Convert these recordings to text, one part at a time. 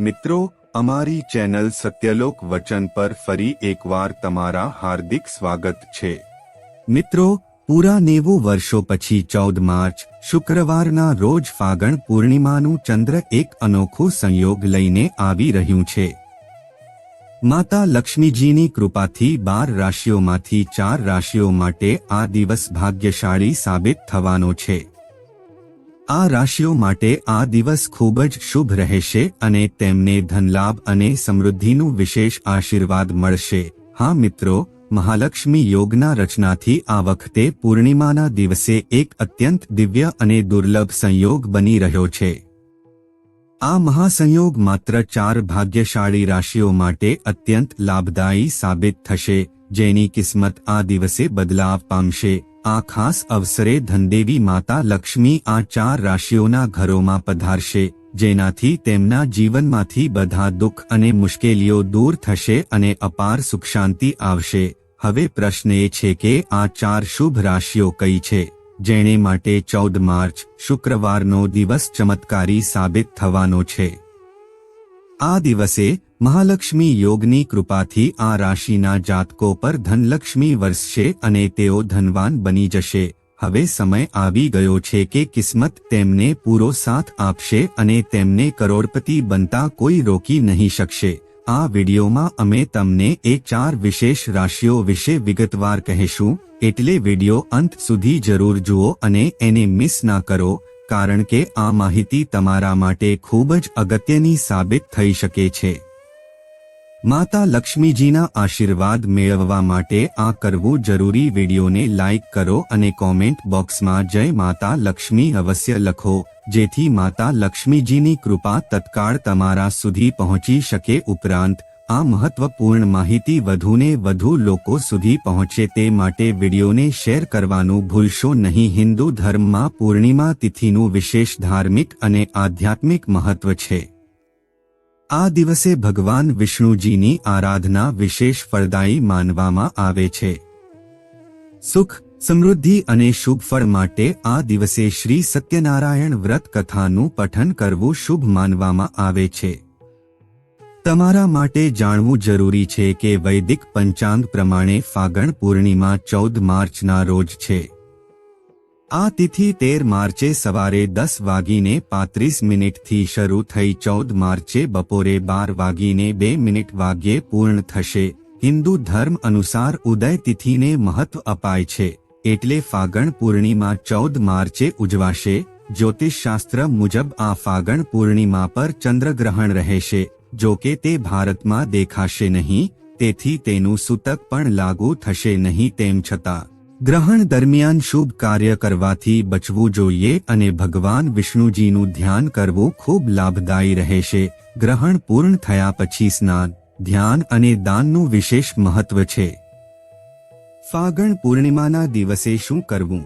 મિત્રો, અમારી ચેનલ સત્યલોક વચન પર ફરી એકવાર તમારા હાર્દિક સ્વાગત છે. મિત્રો, પૂરા નેવું વર્ષો પછી ચૌદ માર્ચ, શુક્રવારના રોજ ફાગણ પૂર્ણિમાનું ચંદ્ર એક અનોખો સંયોગ લઈને આવી રહ્યું છે. માતા લક્ષ્મીજીની કૃપાથી બાર રાશિઓમાંથી ચાર રાશિઓ માટે આ દિવસ ભાગ્યશાળી સાબિત થવાનો છે. આ રાશિઓ માટે આ દિવસ ખૂબ જ શુભ રહેશે અને તેમને ધનલાભ અને સમૃદ્ધિનું વિશેષ આશીર્વાદ મળશે. હા મિત્રો, મહાલક્ષ્મી યોગના રચનાથી આ વખતે પૂર્ણિમાના દિવસે એક અત્યંત દિવ્ય અને દુર્લભ સંયોગ બની રહ્યો છે. આ મહાસંયોગ માત્ર ચાર ભાગ્યશાળી રાશિઓ માટે અત્યંત લાભદાયી સાબિત થશે, જેની કિસ્મત આ દિવસે બદલાવ પામશે. આ ખાસ અવસરે ધનદેવી માતા લક્ષ્મી આ ચાર રાશિઓના ઘરોમાં પધારશે, જેનાથી તેમના જીવનમાંથી બધા દુઃખ અને મુશ્કેલીઓ દૂર થશે અને અપાર સુખ શાંતિ આવશે. હવે પ્રશ્ન એ છે કે આ ચાર શુભ રાશિઓ કઈ છે, જેણે માટે ચૌદ માર્ચ, શુક્રવારનો દિવસ ચમત્કારી સાબિત થવાનો છે. આ દિવસે મહાલક્ષ્મી યોગની કૃપાથી આ રાશિના જાતકો પર ધનલક્ષ્મી વરસશે અને તેઓ ધનવાન બની જશે. હવે સમય આવી ગયો છે કે કિસ્મત તેમને પૂરો સાથ આપશે અને તેમને કરોડપતિ બનતા કોઈ રોકી નહીં શકશે. આ વિડીયોમાં અમે તમને એ ચાર વિશેષ રાશિઓ વિશે વિગતવાર કહેશું. એટલે વીડિયો અંત સુધી જરૂર જુઓ અને એને મિસ ના કરો, કારણ કે આ માહિતી તમારા માટે ખૂબ જ અગત્યની સાબિત થઈ શકે છે. માતા લક્ષ્મીજીના આશીર્વાદ મેળવવા માટે આ કરવું જરૂરી વિડીયોને લાઇક કરો અને કોમેન્ટ બોક્સમાં જય માતા લક્ષ્મી અવશ્ય લખો, જેથી માતા લક્ષ્મીજીની કૃપા તત્કાળ તમારા સુધી પહોંચી શકે ઉપરાંત, આ મહત્વપૂર્ણ માહિતી વધુને વધુ લોકો સુધી પહોંચે તે માટે વિડીયોને શેર કરવાનું ભૂલશો નહીં. હિન્દુ ધર્મમાં પૂર્ણિમા તિથિનું વિશેષ ધાર્મિક અને આધ્યાત્મિક મહત્વ છે. આ દિવસે ભગવાન વિષ્ણુજીની આરાધના વિશેષ ફળદાયી માનવામાં આવે છે. સુખ, સમૃદ્ધિ અને શુભ ફળ માટે આ દિવસે શ્રી સત્યનારાયણ વ્રત કથાનું પઠન કરવું શુભ માનવામાં આવે છે. તમારા માટે જાણવું જરૂરી છે કે વૈદિક પંચાંગ પ્રમાણે ફાગણ પૂર્ણિમા ચૌદ માર્ચના રોજ છે. આ તિથિ તેર માર્ચે સવારે દસ વાગીને પાંત્રીસ મિનિટથી શરૂ થઈ ચૌદ માર્ચે બપોરે બાર વાગીને બે મિનિટ વાગ્યે પૂર્ણ થશે. હિન્દુ ધર્મ અનુસાર ઉદય તિથિને મહત્વ અપાય છે, એટલે ફાગણ પૂર્ણિમા ચૌદ માર્ચે ઉજવાશે. જ્યોતિષશાસ્ત્ર મુજબ આ ફાગણ પૂર્ણિમા પર ચંદ્રગ્રહણ રહેશે. જો કે તે ભારતમાં દેખાશે નહીં, તેથી તેનું સૂતક પણ લાગુ થશે નહીં તેમ છતાં. ગ્રહણ દરમિયાન શુભ કાર્ય કરવાથી બચવું જોઈએ અને ભગવાન વિષ્ણુજીનું ધ્યાન કરવું ખૂબ લાભદાયી રહેશે. ગ્રહણ પૂર્ણ થયા પછી સ્નાન, ધ્યાન અને દાનનું વિશેષ મહત્વ છે. ફાગણ પૂર્ણિમાના દિવસે શું કરવું?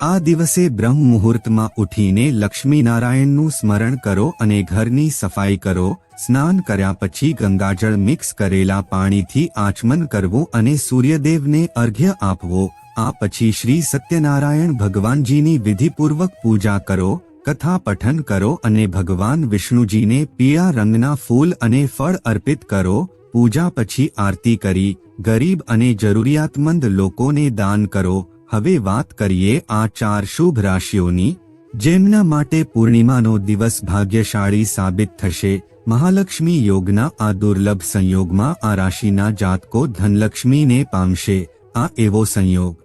આ દિવસે બ્રહ્મ મુહૂર્તમાં ઉઠીને લક્ષ્મીનારાયણનું સ્મરણ કરો અને ઘરની સફાઈ કરો. સ્નાન કર્યા પછી ગંગાજળ મિક્સ કરેલા પાણીથી આચમન કરવું અને સૂર્યદેવને અર્ઘ્ય આપવો, આ પછી શ્રી સત્યનારાયણ ભગવાનજીની વિધિપૂર્વક પૂજા કરો, કથા પઠન કરો અને ભગવાન વિષ્ણુજીને પીળા રંગના ફૂલ અને ફળ અર્પિત કરો, પૂજા પછી આરતી કરી, ગરીબ અને જરૂરિયાતમંદ લોકોને દાન કરો, હવે વાત કરીએ આ ચાર શુભ રાશિઓની, જેમના માટે પૂર્ણિમાનો દિવસ ભાગ્યશાળી સાબિત થશે મહાલક્ષ્મી યોગના આ દુર્લભ સંયોગમાં આ રાશિના જાતકો ધનલક્ષ્મીને પામશે. આ એવો સંયોગ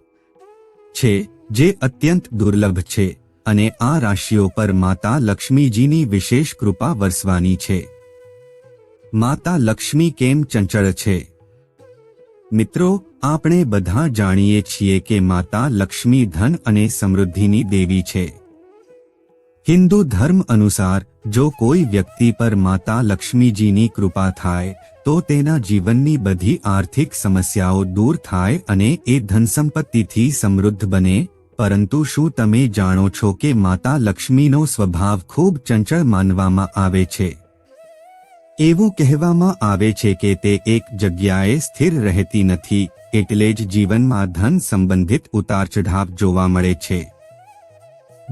છે જે અત્યંત દુર્લભ છે અને આ રાશિઓ પર માતા લક્ષ્મીજીની વિશેષ કૃપા વરસવાની છે. માતા લક્ષ્મી કેમ ચંચળ છે? મિત્રો, આપણે બધા જાણીએ છીએ કે માતા લક્ષ્મી ધન અને સમૃદ્ધિની દેવી છે. હિન્દુ ધર્મ અનુસાર, જો કોઈ વ્યક્તિ પર માતા લક્ષ્મીજીની કૃપા થાય, તો તેના જીવનની બધી આર્થિક સમસ્યાઓ દૂર થાય અને એ ધનસંપત્તિથી સમૃદ્ધ બને. પરંતુ શું તમે જાણો છો કે માતા લક્ષ્મીનો સ્વભાવ ખૂબ ચંચળ માનવામાં આવે છે? એવું કહેવામાં આવે છે કે તે એક જગ્યાએ સ્થિર રહેતી નથી, એટલે જ જીવનમાં ધન સંબંધિત ઉતાર ચઢાવ જોવા મળે છે.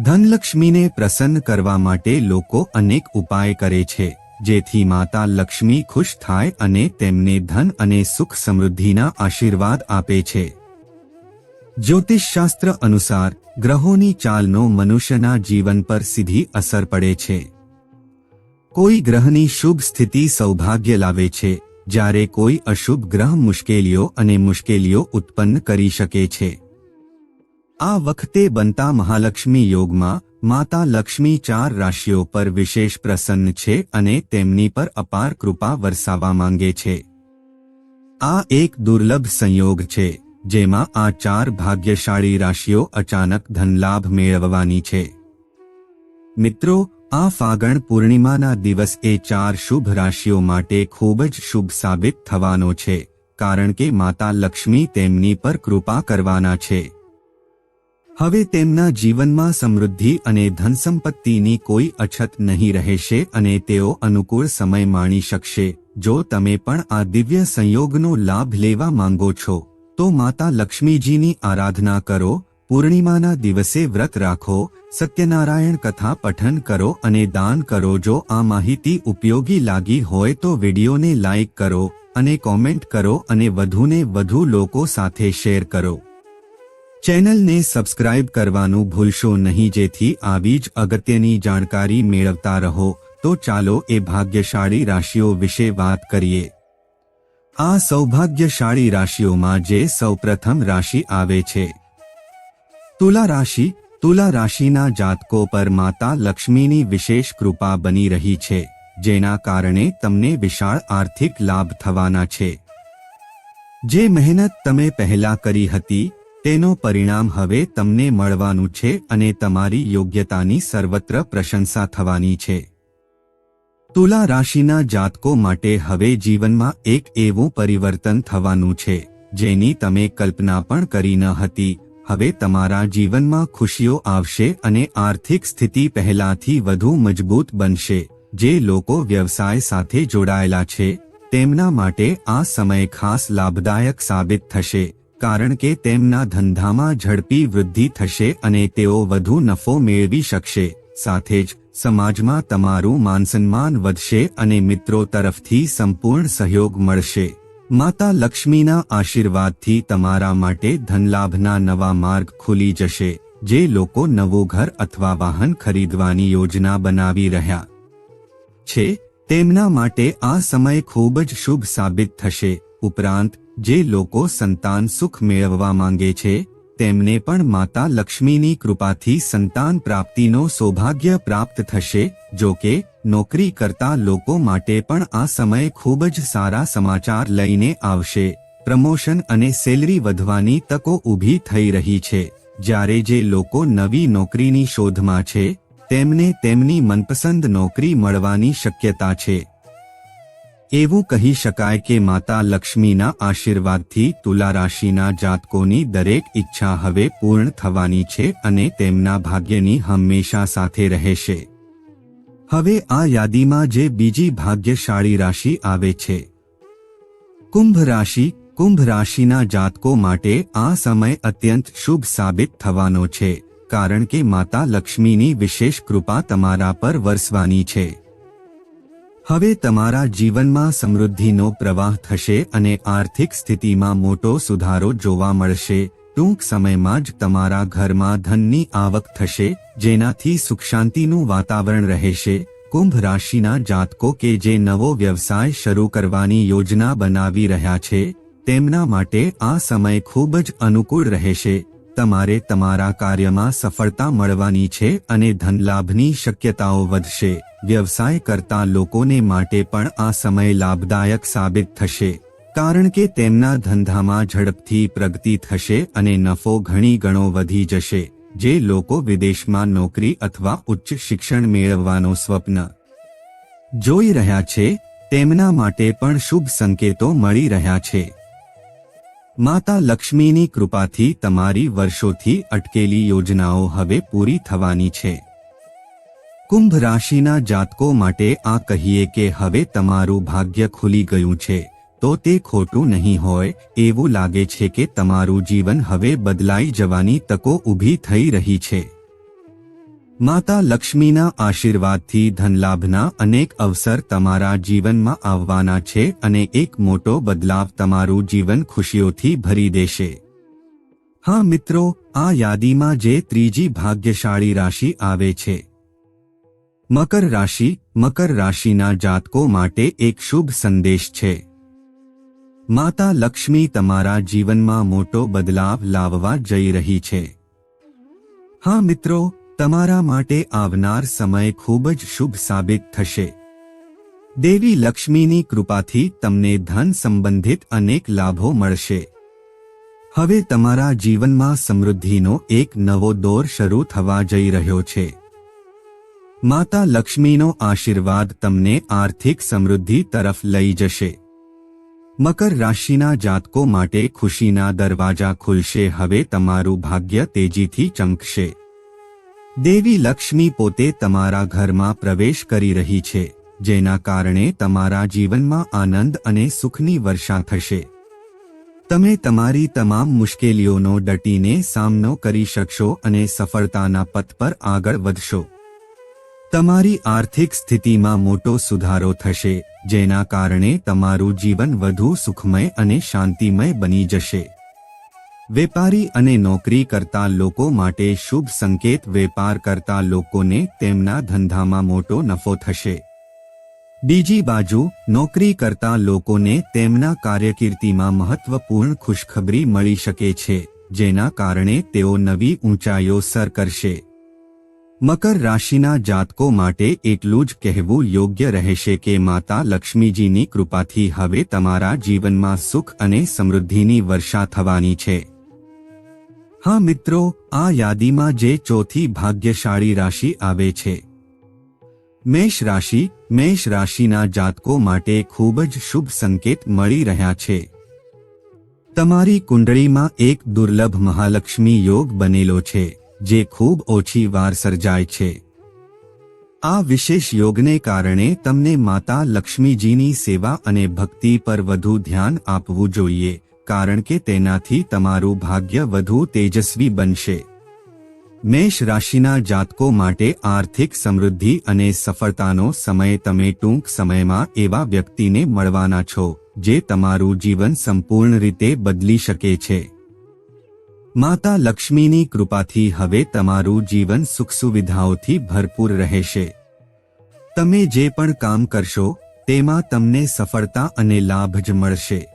ધનલક્ષ્મીને પ્રસન્ન કરવા માટે લોકો અનેક ઉપાય કરે છે, જેથી માતા લક્ષ્મી ખુશ થાય અને તેમને ધન અને સુખ સમૃદ્ધિના આશીર્વાદ આપે છે. જ્યોતિષશાસ્ત્ર અનુસાર, ગ્રહોની ચાલનો મનુષ્યના જીવન પર સીધી અસર પડે છે. કોઈ ગ્રહની શુભ સ્થિતિ સૌભાગ્ય લાવે છે, જ્યારે કોઈ અશુભ ગ્રહ મુશ્કેલીઓ અને મુશ્કેલીઓ ઉત્પન્ન કરી શકે છે. આ વખતે બનતા મહાલક્ષ્મી યોગમાં માતા લક્ષ્મી ચાર રાશિઓ પર વિશેષ પ્રસન્ન છે અને તેમની પર અપાર કૃપા વરસાવવા માંગે છે. આ એક દુર્લભ સંયોગ છે, જેમાં આ ચાર ભાગ્યશાળી રાશિઓ અચાનક ધનલાભ મેળવવાની છે. મિત્રો, આ ફાગણ પૂર્ણિમાના દિવસ એ ચાર શુભ રાશિઓ માટે ખૂબ જ શુભ સાબિત થવાનો છે, કારણ કે માતા લક્ષ્મી તેમની પર કૃપા કરવાના છે. હવે તેમના જીવનમાં સમૃદ્ધિ અને ધનસંપત્તિની કોઈ અછત નહીં રહેશે અને તેઓ અનુકૂળ સમય માણી શકશે. જો તમે પણ આ દિવ્ય સંયોગનો લાભ લેવા માંગો છો, તો માતા લક્ષ્મીજીની આરાધના કરો, પૂર્ણિમાના દિવસે વ્રત રાખો, સત્યનારાયણ કથા પઠન કરો અને દાન કરો. જો આ માહિતી ઉપયોગી લાગી હોય તો વિડીયોને લાઇક કરો અને કોમેન્ટ કરો અને વધુને વધુ લોકો સાથે શેર કરો. ચેનલને સબસ્ક્રાઇબ કરવાનું ભૂલશો નહીં. જેથી આવી જ અગત્યની જાણકારી મેળવતા રહો. તો ચાલો એ ભાગ્યશાળી રાશિઓ વિશે વાત કરીએ. આ સૌભાગ્યશાળી રાશિઓમાં જે સૌપ્રથમ રાશિ આવે છે. તુલા રાશિ, તુલા રાશિના જાતકો પર માતા લક્ષ્મીની વિશેષ કૃપા બની રહી છે, જેના કારણે તમને વિશાળ આર્થિક લાભ થવાના છે. જે મહેનત તમે પહેલા કરી હતી તેનો પરિણામ હવે તમને મળવાનું છે અને તમારી યોગ્યતાની સર્વત્ર પ્રશંસા થવાની છે. તુલા રાશિના જાતકો માટે હવે જીવનમાં એક એવું પરિવર્તન થવાનું છે, જેની તમે કલ્પના પણ કરી ન હતી. હવે તમારા જીવનમાં ખુશીઓ આવશે અને આર્થિક સ્થિતિ પહેલાથી વધુ મજબૂત બનશે. જે લોકો વ્યવસાય સાથે જોડાયેલા છે, તેમના માટે આ સમય ખાસ લાભદાયક સાબિત થશે. કારણ કે તેમના ધંધામાં ઝડપી વૃદ્ધિ થશે અને તેઓ વધુ નફો મેળવી શકશે. સાથે જ, સમાજમાં તમારું માનસન્માન વધશે અને મિત્રો તરફથી સંપૂર્ણ સહયોગ મળશે. માતા લક્ષ્મીના આશીર્વાદથી તમારા માટે ધનલાભના નવા માર્ગ ખુલી જશે, જે લોકો નવું ઘર અથવા વાહન ખરીદવાની યોજના બનાવી રહ્યા છે. તેમના માટે આ સમય ખૂબ જ શુભ સાબિત થશે. ઉપરાંત જે લોકો સંતાન સુખ મેળવવા માંગે છે, તેમને પણ માતા લક્ષ્મીની કૃપાથી સંતાન પ્રાપ્તિનો સૌભાગ્ય પ્રાપ્ત થશે, જો કે, નોકરી કરતા લોકો માટે પણ આ સમય ખૂબ જ સારા સમાચાર લઈને આવશે. પ્રમોશન અને સેલરી વધવાની તકો ઊભી થઈ રહી છે. જ્યારે જે લોકો નવી નોકરીની શોધમાં છે, તેમને તેમની મનપસંદ નોકરી મળવાની શક્યતા છે. એવું કહી શકાય કે માતા લક્ષ્મીના આશીર્વાદથી તુલા રાશિના જાતકોની દરેક ઈચ્છા હવે પૂર્ણ થવાની છે અને તેમના ભાગ્યની હંમેશા સાથે રહેશે. હવે આ યાદીમાં જે બીજી ભાગ્યશાળી રાશિ આવે છે. કુંભ રાશિ, કુંભ રાશિના જાતકો માટે આ સમય અત્યંત શુભ સાબિત થવાનો છે, કારણ કે માતા લક્ષ્મીની વિશેષ કૃપા તમારા પર વરસવાની છે. હવે તમારા જીવનમાં સમૃદ્ધિનો પ્રવાહ થશે અને આર્થિક સ્થિતિમાં મોટો સુધારો જોવા મળશે. ટૂંક સમયમાં જ તમારા ઘરમાં ધનની આવક થશે, જેનાથી સુખ શાંતિનું વાતાવરણ રહેશે. કુંભ રાશિના જાતકો કે જે નવો વ્યવસાય શરૂ કરવાની યોજના બનાવી રહ્યા છે, તેમના માટે આ સમય ખૂબ જ અનુકૂળ રહેશે. તમારે તમારા કાર્યમાં સફળતા મળવાની છે અને ધનલાભની શક્યતાઓ વધશે. વ્યવસાય કરતા લોકોને માટે પણ આ સમય લાભદાયક સાબિત થશે. કારણ કે તેમના ધંધામાં ઝડપથી પ્રગતિ થશે અને નફો ઘણી ગણો વધી જશે. જે લોકો વિદેશમાં નોકરી અથવા ઉચ્ચ શિક્ષણ મેળવવાનો સ્વપ્ન જોઈ રહ્યા છે, તેમના માટે પણ શુભ સંકેતો મળી રહ્યા છે. માતા લક્ષ્મીની કૃપાથી તમારી વર્ષોથી અટકેલી યોજનાઓ હવે પૂરી થવાની છે. કુંભ રાશિના જાતકો માટે આ કહીએ કે હવે તમારું ભાગ્ય ખુલી ગયું છે, તો તે ખોટું નહીં હોય, એવું લાગે છે કે તમારું જીવન હવે બદલાઈ જવાની તકો ઊભી થઈ રહી છે. માતા લક્ષ્મીના આશીર્વાદથી ધનલાભના અનેક અવસર તમારા જીવનમાં આવવાના છે અને એક મોટો બદલાવ તમારું જીવન ખુશીઓથી ભરી દેશે. હા મિત્રો, આ યાદીમાં જે ત્રીજી ભાગ્યશાળી રાશિ આવે છે. મકર રાશિ, મકર રાશિના જાતકો માટે એક શુભ સંદેશ છે. માતા લક્ષ્મી તમારા જીવનમાં મોટો બદલાવ લાવવા જઈ રહી છે. હા મિત્રો તમારા માટે આવનાર સમય ખૂબ જ શુભ સાબિત થશે. દેવી લક્ષ્મીની કૃપાથી તમને ધન સંબંધિત અનેક લાભો મળશે. હવે તમારા જીવનમાં સમૃદ્ધિનો એક નવો દોર શરૂ થવા જઈ રહ્યો છે. માતા લક્ષ્મીનો આશીર્વાદ તમને આર્થિક સમૃદ્ધિ તરફ લઈ જશે. મકર રાશિના જાતકો માટે ખુશીના દરવાજા ખુલશે, હવે તમારું ભાગ્ય તેજીથી ચમકશે. દેવી લક્ષ્મી પોતે તમારા ઘરમાં પ્રવેશ કરી રહી છે, જેના કારણે તમારા જીવનમાં આનંદ અને સુખની વર્ષા થશે. તમે તમારી તમામ મુશ્કેલીઓનો ડટીને સામનો કરી શકશો અને સફળતાના પથ પર આગળ વધશો. તમારી આર્થિક સ્થિતિમાં મોટો સુધારો થશે, જેના કારણે તમારું જીવન વધુ સુખમય અને શાંતિમય બની જશે. વેપારી અને નોકરી કરતા લોકો માટે શુભ સંકેત વેપાર કરતા લોકોને તેમના ધંધામાં મોટો નફો થશે. બીજી બાજુ, નોકરી કરતા લોકોને તેમના કાર્યકીર્તિમાં મહત્વપૂર્ણ ખુશખબરી મળી શકે છે, જેના કારણે તેઓ નવી ઊંચાઈઓ સર કરશે. મકર રાશિના જાતકો માટે એટલું જ કહેવું યોગ્ય રહેશે કે માતા લક્ષ્મીજીની કૃપાથી હવે તમારા જીવનમાં સુખ અને સમૃદ્ધિની વર્ષા થવાની છે. હા મિત્રો, આ યાદીમાં જે ચોથી ભાગ્યશાળી રાશિ આવે છે. મેષ રાશિ, મેષ રાશિના જાતકો માટે ખૂબ જ શુભ સંકેત મળી રહ્યા છે. તમારી કુંડળીમાં એક દુર્લભ મહાલક્ષ્મી યોગ બનેલો છે, જે ખૂબ ઓછી વાર સર્જાય છે. આ વિશેષ યોગને કારણે તમને માતા લક્ષ્મીજીની સેવા અને ભક્તિ પર વધુ ધ્યાન આપવું જોઈએ. કારણ કે તેનાથી તમારું ભાગ્ય વધુ તેજસ્વી બનશે. મેષ રાશિના જાતકો માટે આર્થિક સમૃદ્ધિ અને સફળતાનો સમય તમે ટૂંક સમયમાં એવા વ્યક્તિને મળવાના છો, જે તમારું જીવન સંપૂર્ણ રીતે બદલી શકે છે. માતા લક્ષ્મીની કૃપાથી હવે તમારું જીવન સુખ સુવિધાઓથી ભરપૂર રહેશે. તમે જે પણ કામ કરશો, તેમાં તમને સફળતા અને લાભ જ મળશે.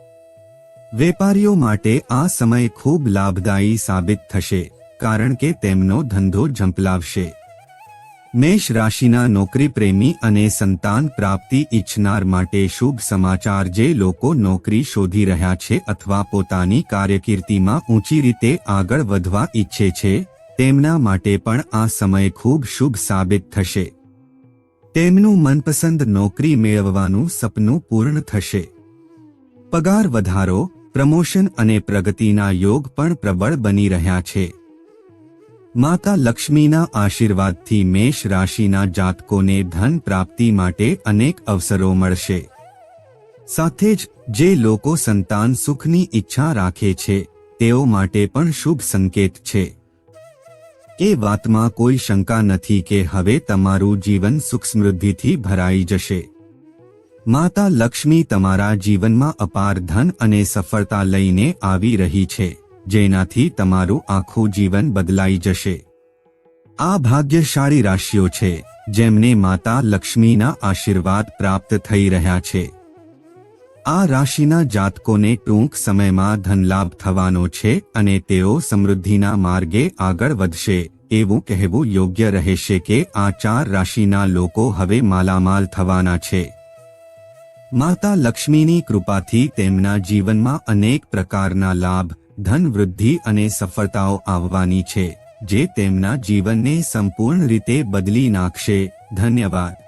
વેપારીઓ માટે આ સમય ખૂબ લાભદાયી સાબિત થશે, કારણ કે તેમનો ધંધો ઝંપલાવશે. મેષ રાશિના નોકરી પ્રેમી અને સંતાન પ્રાપ્તિ ઈચ્છનાર માટે શુભ સમાચાર જે લોકો નોકરી શોધી રહ્યા છે અથવા પોતાની કાર્યકીર્તિમાં ઊંચી રીતે આગળ વધવા ઈચ્છે છે, તેમના માટે પણ આ સમય ખૂબ શુભ સાબિત થશે. તેમનું મનપસંદ નોકરી મેળવવાનું સપનું પૂર્ણ થશે. પગાર વધારો પ્રમોશન અને પ્રગતિના યોગ પણ પ્રબળ બની રહ્યા છે. માતા લક્ષ્મીના આશીર્વાદથી મેષ રાશિના જાતકોને ધન પ્રાપ્તિ માટે અનેક અવસરો મળશે. સાથે જ, જે લોકો સંતાન સુખની ઈચ્છા રાખે છે, તેઓ માટે પણ શુભ સંકેત છે. એ વાતમાં કોઈ શંકા નથી કે હવે તમારું જીવન સુખ સમૃદ્ધિથી ભરાઈ જશે. માતા લક્ષ્મી તમારા જીવનમાં અપાર ધન અને સફળતા લઈને આવી રહી છે, જેનાથી તમારું આખું જીવન બદલાઈ જશે. આ ભાગ્યશાળી રાશિઓ છે, જેમને માતા લક્ષ્મીના આશીર્વાદ પ્રાપ્ત થઈ રહ્યા છે. આ રાશિના જાતકોને ટૂંક સમયમાં ધનલાભ થવાનો છે અને તેઓ સમૃદ્ધિના માર્ગે આગળ વધશે, એવું કહેવું યોગ્ય રહેશે કે આ ચાર રાશિના લોકો હવે માલામાલ થવાના છે. માતા લક્ષ્મીની કૃપાથી તેમના જીવનમાં અનેક પ્રકારના લાભ, ધન વૃદ્ધિ અને સફળતાઓ આવવાની છે, જે તેમના જીવનને સંપૂર્ણ રીતે બદલી નાખશે. ધન્યવાદ.